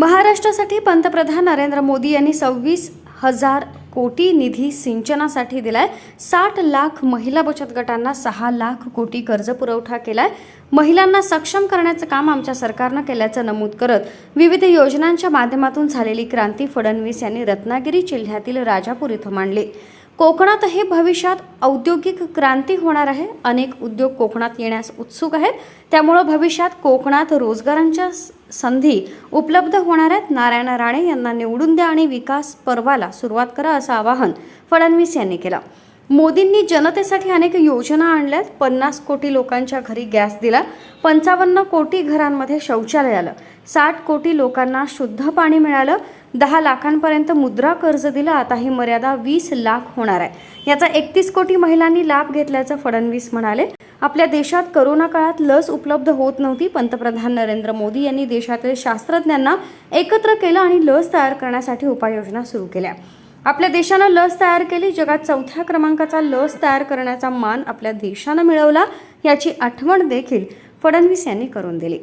महाराष्ट्रासाठी पंतप्रधान नरेंद्र मोदी यांनी सव्वीस हजार कोटी निधी सिंचनासाठी दिलाय. साठ लाख महिला बचत गटांना सहा लाख कोटी कर्ज पुरवठा केलाय. महिलांना सक्षम करण्याचं काम आमच्या सरकारनं केल्याचं नमूद करत विविध योजनांच्या माध्यमातून झालेली क्रांती फडणवीस यांनी रत्नागिरी जिल्ह्यातील राजापूर इथं मांडली. कोकणातही भविष्यात औद्योगिक क्रांती होणार आहे. अनेक उद्योग कोकणात येण्यास उत्सुक आहेत. त्यामुळं भविष्यात कोकणात रोजगारांच्या संधी उपलब्ध होणार आहेत नारायण राणे यांना निवडून द्या आणि विकास पर्वाला सुरुवात करा असं आवाहन फडणवीस यांनी केलं. मोदींनी जनतेसाठी अनेक योजना आणल्यात. पन्नास कोटी लोकांच्या घरी गॅस दिला. पंचावन्न कोटी घरांमध्ये शौचालय आलं. साठ कोटी लोकांना शुद्ध पाणी मिळालं. दहा लाखांपर्यंत मुद्रा कर्ज दिलं. आता ही मर्यादा वीस लाख होणार आहे. याचा एकतीस कोटी महिलांनी लाभ घेतल्याचं फडणवीस म्हणाले. आपल्या देशात करोना काळात लस उपलब्ध होत नव्हती. पंतप्रधान नरेंद्र मोदी यांनी देशातील शास्त्रज्ञांना एकत्र केलं आणि लस तयार करण्यासाठी उपाययोजना सुरू केल्या. आपल्या देशानं लस तयार केली. जगात चौथ्या क्रमांकाचा लस तयार करण्याचा मान आपल्या देशानं मिळवला. याची आठवण देखील फडणवीस यांनी करून दिली.